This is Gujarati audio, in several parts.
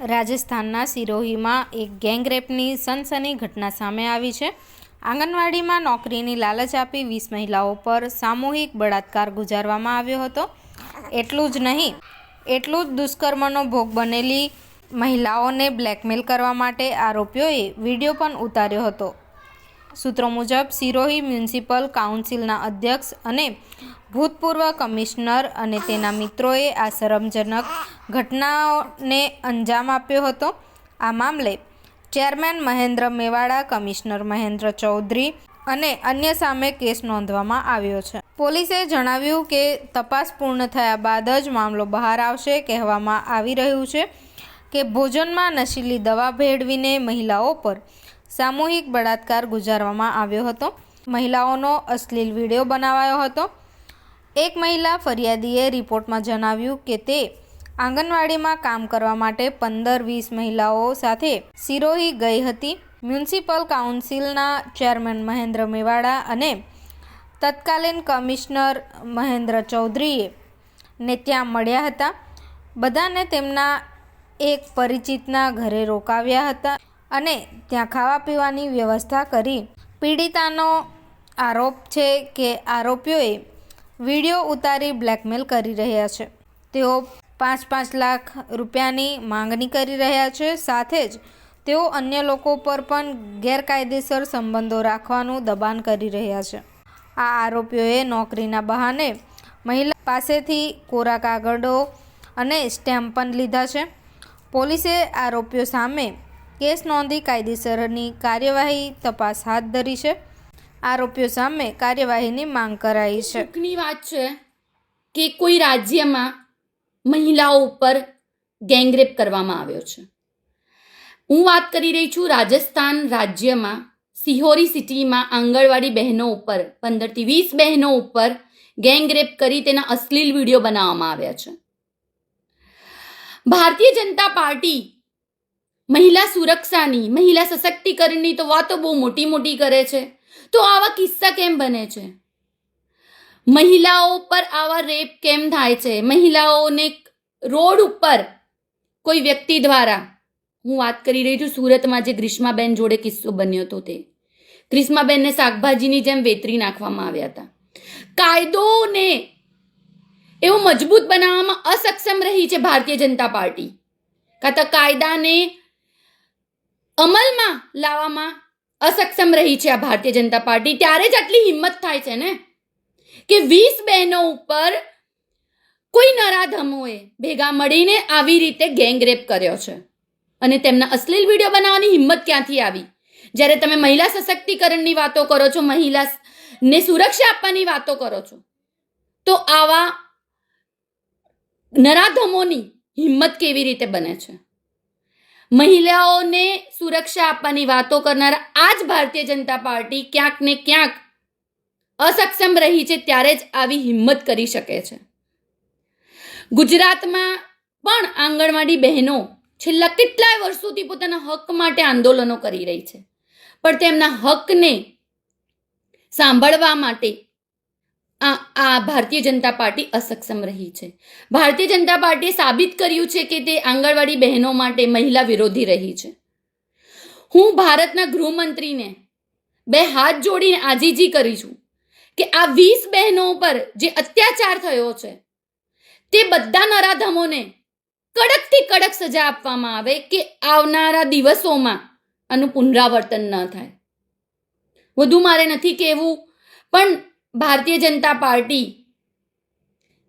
રાજસ્થાનના સિરોહીમાં એક ગેંગરેપની સનસની ઘટના સામે આવી છે. આંગણવાડીમાં નોકરીની લાલચ આપી વીસ મહિલાઓ પર સામૂહિક બળાત્કાર ગુજારવામાં આવ્યો હતો. એટલું જ નહીં, એટલું જ દુષ્કર્મનો ભોગ બનેલી મહિલાઓને બ્લેકમેલ કરવા માટે આરોપીઓએ વીડિયો પણ ઉતાર્યો હતો. સૂત્રો મુજબ સિરોહી મ્યુનિસિપલ કાઉન્સિલના અધ્યક્ષ અને ભૂતપૂર્વ કમિશનર અને તેના મિત્રોએ આ શરમજનક ઘટનાઓને અંજામ આપ્યો હતો. આ મામલે ચેરમેન મહેન્દ્ર મેવાડા, કમિશનર મહેન્દ્ર ચૌધરી અને અન્ય સામે કેસ નોંધવામાં આવ્યો છે. પોલીસે જણાવ્યું કે તપાસ પૂર્ણ થયા બાદ જ મામલો બહાર આવશે કહેવામાં આવી રહ્યું છે કે ભોજનમાં નશીલી દવા ભેળવીને મહિલાઓ પર સામૂહિક બળાત્કાર ગુજારવામાં આવ્યો હતો. મહિલાઓનો અશ્લીલ વીડિયો બનાવાયો હતો. એક મહિલા ફરિયાદીએ રિપોર્ટમાં જણાવ્યું કે તે આંગણવાડીમાં કામ કરવા માટે પંદર વીસ મહિલાઓ સાથે સિરોહી ગઈ હતી. મ્યુનિસિપલ કાઉન્સિલના ચેરમેન મહેન્દ્ર મેવાડા અને તત્કાલીન કમિશનર મહેન્દ્ર ચૌધરીએ ને ત્યાં મળ્યા હતા. બધાને તેમના એક પરિચિતના ઘરે રોકાવ્યા હતા. અને ત્યાં ખાવા પીવાની વ્યવસ્થા કરી. પીડિતાનો આરોપ છે કે આરોપીઓએ વીડિયો ઉતારી બ્લેકમેલ કરી રહ્યા છે. તેઓ પાંચ પાંચ લાખ રૂપિયાની માંગણી કરી રહ્યા છે. સાથે જ તેઓ અન્ય લોકો પર પણ ગેરકાયદેસર સંબંધો રાખવાનું દબાણ કરી રહ્યા છે. આ આરોપીઓએ નોકરીના બહાને મહિલા પાસેથી કોરા કાગળો અને સ્ટેમ્પ પણ લીધા છે. પોલીસે આરોપીઓ સામે કેસ નોંધી કાયદેસરની કાર્યવાહી તપાસ હાથ ધરી છે. આરોપીઓ સામે કાર્યવાહીની માંગ કરાઈ છે. દુઃખની વાત છે કે કોઈ રાજ્યમાં મહિલાઓ ઉપર ગેંગરેપ કરવામાં આવ્યો છે. હું વાત કરી રહી છું રાજસ્થાન રાજ્યમાં સિહોરી સિટીમાં આંગણવાડી બહેનો ઉપર, પંદરથી વીસ બહેનો ઉપર ગેંગરેપ કરી તેના અશ્લીલ વીડિયો બનાવવામાં આવ્યા છે. ભારતીય જનતા પાર્ટી મહિલા સુરક્ષાની, મહિલા સશક્તિકરણની તો વાતો બહુ મોટી મોટી કરે છે. તો આવા કિસ્સા કેમ બને છે? મહિલાઓ પર આવા રેપ કેમ થાય છે? મહિલાઓને રોડ ઉપર કોઈ વ્યક્તિ દ્વારા, હું વાત કરી રહી છું સુરતમાં જે ગ્રીષ્માબેન જોડે કિસ્સો બન્યો હતો તે. ગ્રીષ્માબેનને શાકભાજીની જેમ વેતરી નાખવામાં આવ્યા હતા. કાયદોને એવો મજબૂત બનાવવામાં અસક્ષમ રહી છે ભારતીય જનતા પાર્ટી. કાં તો કાયદાને અમલમાં લાવવામાં અસક્ષમ રહી છે આ ભારતીય જનતા પાર્ટી. ત્યારે જ આટલી હિંમત થાય છે ને? કે વીસ બહેનો ઉપર કોઈ નરાધમોએ ભેગા મળીને આવી રીતે ગેંગરેપ કર્યો છે. અને તેમના અશ્લીલ વીડિયો બનાવવાની હિંમત ક્યાંથી આવી? જ્યારે તમે મહિલા સશક્તિકરણની વાતો કરો છો, મહિલાને સુરક્ષા આપવાની વાતો કરો છો, તો આવા નરાધમોની હિંમત કેવી રીતે બને છે? મહિલાઓને સુરક્ષા આપવાની વાતો કરનારા આ જ ભારતીય જનતા પાર્ટી ક્યાંક ને ક્યાંક અસક્ષમ રહી છે, ત્યારે જ આવી હિંમત કરી શકે છે. ગુજરાતમાં પણ આંગણવાડી બહેનો છેલ્લા કેટલાય વર્ષોથી પોતાના હક માટે આંદોલનો કરી રહી છે. પણ તેમના હકને સાંભળવા માટે આ આ ભારતીય જનતા પાર્ટી અસક્ષમ રહી છે. ભારતીય જનતા પાર્ટીએ સાબિત કર્યું છે કે તે આંગણવાડી બહેનો માટે મહિલા વિરોધી રહી છે. હું ભારતના ગૃહમંત્રીને બે હાથ જોડીને આજીજી કરી છું કે આ વીસ બહેનો પર જે અત્યાચાર થયો છે, તે બધા નરાધમોને કડકથી કડક સજા આપવામાં આવે કે આવનારા દિવસોમાં આનું પુનરાવર્તન ન થાય. વધુ મારે નથી કહેવું, પણ ભારતીય જનતા પાર્ટી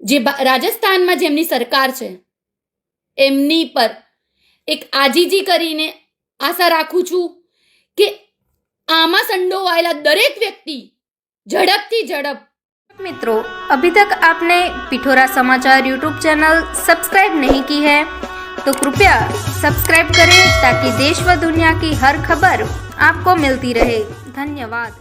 જે ભા- રાજસ્થાનમાં જેમની સરકાર છે એમની પર એક આજીજી કરીને આશા રાખું છું કે આમાં સંડોવાયેલા દરેક વ્યક્તિ ઝડપથી ઝડપ मित्रों अभी तक आपने पिठोरा समाचार यूट्यूब चैनल सब्सक्राइब नहीं की है तो कृपया सब्सक्राइब करें ताकि देश व दुनिया की हर खबर आपको मिलती रहे धन्यवाद